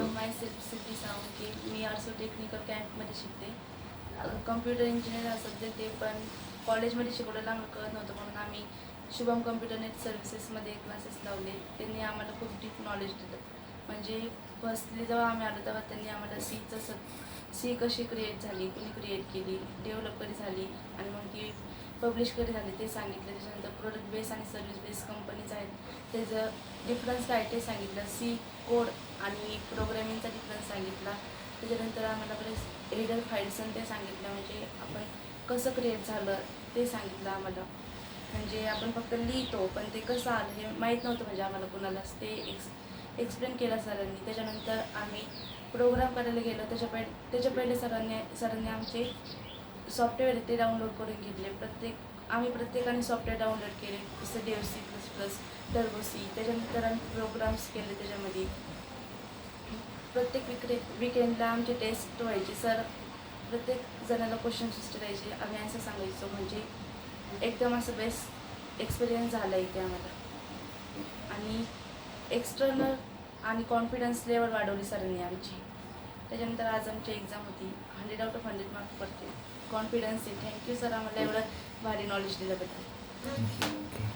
Hello myself Siddhi Savanki मी आर्सो technical कॅम्पमध्ये शिकते. कम्प्युटर इंजिनियर हा सब्जेक्ट आहे पण कॉलेजमध्ये शिकवलेला आम्हाला कळत नव्हतं म्हणून आम्ही शुभम कम्प्युटर नेट सर्व्हिसेसमध्ये क्लासेस लावले. त्यांनी आम्हाला खूप डीप नॉलेज दिलं. म्हणजे फर्स्टली जेव्हा आम्ही आलो तेव्हा त्यांनी आम्हाला सीचं स सी कशी क्रिएट झाली कुणी क्रिएट केली डेव्हलप कधी झाली आणि मग ती पब्लिश कधी झाली ते सांगितलं. त्याच्यानंतर प्रोडक्ट बेस आणि सर्व्हिस बेस कंपनीज आहेत. त्याचं डिफरन्स काय ते सांगितलं. सी कोड आणि प्रोग्रॅमिंगचा डिफरन्स सांगितला. त्याच्यानंतर आम्हाला बरेच रिडर फाईल्स आणि ते सांगितलं. म्हणजे आपण कसं क्रिएट झालं ते सांगितलं आम्हाला. म्हणजे आपण फक्त लिहितो पण ते कसं आलं हे माहीत नव्हतं म्हणजे आम्हाला कुणालाच. ते एक्स एक्सप्लेन केला सरांनी. त्याच्यानंतर आम्ही प्रोग्राम करायला गेलो. त्याच्या पहिले त्याच्या पहिले सरांनी सरांनी आमचे सॉफ्टवेअर ते डाउनलोड करून घेतले. प्रत्येक आम्ही प्रत्येकाने सॉफ्टवेअर डाउनलोड केले. जसं Dev C plus plus Turbo त्याच्यानंतर आम्ही प्रोग्राम्स केले त्याच्यामध्ये. प्रत्येक विक्रे विकेंडला आमचे टेस्ट व्हायचे. सर प्रत्येक जणाला क्वेश्चन विचारायचे आम्ही असं सांगायचो. म्हणजे एकदम असं बेस्ट एक्सपिरियन्स झाला इथे आम्हाला. आणि एक्सटर्नल आणि कॉन्फिडन्स लेवल वाढवली सरांनी आमची. त्याच्यानंतर आज आमची एक्झाम होती. Hundred out of hundred mark पडते. कॉन्फिडन्स आहे. थँक्यू सर आम्हाला एवढं भारी नॉलेज दिल्याबद्दल. ओके